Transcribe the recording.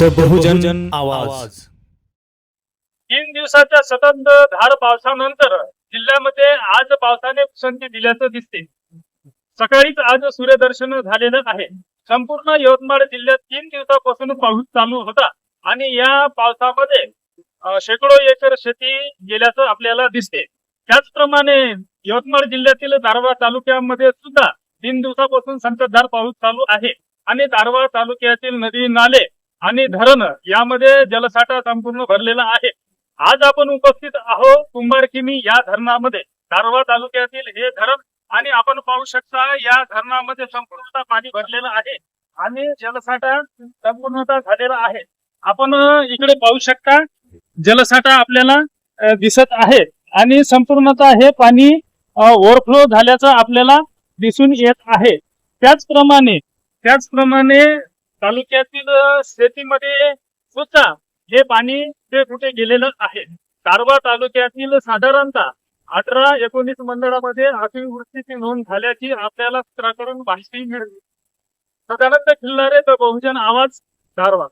The बहुजन आवाज. तीन दिवसाच्या सतत धार पावसानंतर जिल्ह्यामध्ये आज पावसाने पसंती दिल्याचं दिसते. सकाळीच आज सूर्यदर्शन झालेलं आहे. संपूर्ण यवतमाळ जिल्ह्यात तीन दिवसापासून पाऊस चालू होता आणि या पावसामध्ये शेकडो एकर शेती गेल्याचं आपल्याला दिसते. त्याचप्रमाणे यवतमाळ जिल्ह्यातील दारवा तालुक्यामध्ये सुद्धा तीन दिवसापासून संततधार पाऊस चालू आहे. आणि दारवा तालुक्यातील नदी नाले आणि धरण यामध्ये जलसाठा संपूर्ण भरलेला आहे. आज आपण उपस्थित आहोत कुंभारकिनी या धरणामध्ये. कारवा तालुक्यातील हे धरण आणि आपण पाहू शकता या धरणामध्ये संपूर्णतः पाणी भरलेलं आहे आणि जलसाठा संपूर्णतः झालेला आहे. आपण इकडे पाहू शकता जलसाठा आपल्याला दिसत आहे आणि संपूर्णतः हे पाणी ओव्हरफ्लो झाल्याचं आपल्याला दिसून येत आहे. त्याचप्रमाणे त्याचप्रमाणे तालुक्यातील शेतीमध्ये सुद्धा हे पाणी ते कुठे गेलेलं आहे. कारवा तालुक्यातील साधारणतः अठरा एकोणीस मंडळामध्ये अतिवृष्टीची नोंद झाल्याची आपल्याला सूत्राकडून माहिती मिळाली. साधारणतः खिल्लारे तर बहुजन आवाज कारवा.